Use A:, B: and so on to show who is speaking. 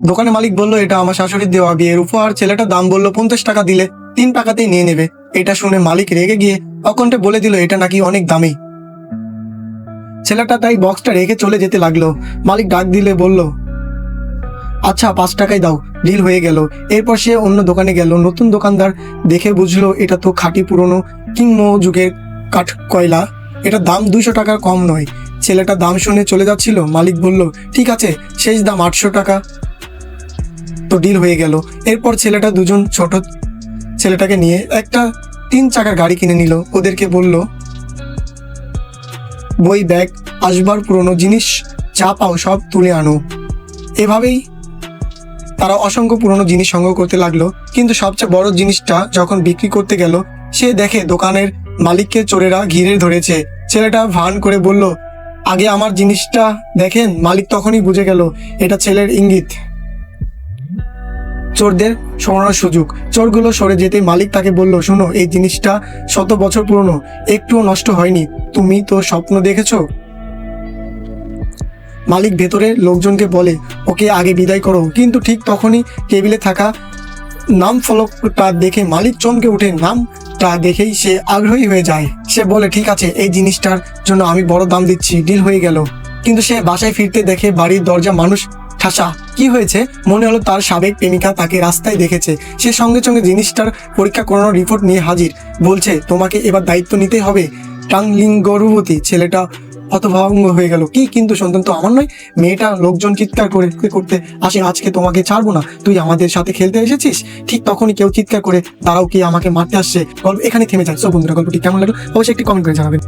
A: দোকানের মালিক বলল, এটা আমার শাশুড়ির দেওয়া বিয়ের উপহার। ছেলেটা দাম বলল, পঞ্চাশ টাকা দিলে তিন টাকাতেই নিয়ে নেবে। এটা শুনে মালিক রেগে গিয়ে অকণ্ঠে বলে দিল, এটা নাকি অনেক দামি। ছেলেটা তাই বক্সটা রেখে চলে যেতে লাগল। মালিক ডাক দিলে বলল আচ্ছা পাঁচ টাকায় দাও, ডিল হয়ে গেল। এরপর সে অন্য দোকানে গেল। নতুন দোকানদার দেখে বুঝলো, এটা তো খাঁটি পুরনো কিংমো যুগের কাঠ কয়লা। এটার দাম দুইশো টাকার কম নয়। ছেলেটা দাম শুনে চলে যাচ্ছিল। মালিক বলল, ঠিক আছে, শেষ দাম আটশো টাকা। তো ডিল হয়ে গেল। এরপর ছেলেটা দুজন ছোট ছেলেটাকে নিয়ে একটা তিন চাকার গাড়ি কিনে নিল। ওদেরকে বলল, বই, ব্যাগ, আসবার পুরনো জিনিস, যা পাও সব তুলে আনো। এভাবেই তারা অসংখ্য পুরনো জিনিস সংগ্রহ করতে লাগল। কিন্তু সবচেয়ে বড় জিনিসটা যখন বিক্রি করতে গেল, সে দেখে দোকানের মালিককে চোরেরা ঘিরে ধরেছে। ছেলেটা ভান করে বলল, আগে আমার জিনিসটা দেখেন, মালিক তখনই বুঝে গেল, এটা ছেলের ইঙ্গিত। চোরদের সরানোর সুযোগ। চোরগুলো সরে যেতে মালিক তাকে বলল, শোনো, এই জিনিসটা শত বছর পুরনো, একটুও নষ্ট হয়নি। তুমি তো স্বপ্ন দেখেছ? মালিক ভেতরে লোকজনকে বলে, ওকে আগে বিদায় করো। কিন্তু ঠিক তখনই টেবিলে থাকা নাম ফলকটা দেখে মালিক চমকে ওঠে। নামটা দেখেই সে আগ্রহী হয়ে যায়। সে বলে, ঠিক আছে, এই জিনিসটার জন্য আমি বড় দাম দিচ্ছি, ডিল হয়ে গেল। কিন্তু সে বাসায় ফিরতে দেখে বাড়ির দরজা মানুষ ঠাসা, কি হয়েছে? মনে হলো তার সাবেক প্রেমিকা তাকে রাস্তায় দেখেছে। সে সঙ্গে সঙ্গে জিনিসটার পরীক্ষা করানোর রিপোর্ট নিয়ে হাজির। বলছে, তোমাকে এবার দায়িত্ব নিতে হবে। টাংলিং গর্ভবতী ছেলেটা হতভঙ্গ হয়ে গেল। কি, কিন্তু সন্তান তো আমার নয়। মেয়েটা লোকজন চিৎকার করে করতে আসে, আজকে তোমাকে ছাড়বো না। তুই আমাদের সাথে খেলতে এসেছিস? ঠিক তখনই কেউ চিৎকার করে তারাও কি আমাকে মারতে আসছে? গল্প এখানে থেমে সব বন্ধুরা, গল্পটি কেমন লাগল? অবশ্যই একটি কমেন্ট করে জানাবেন।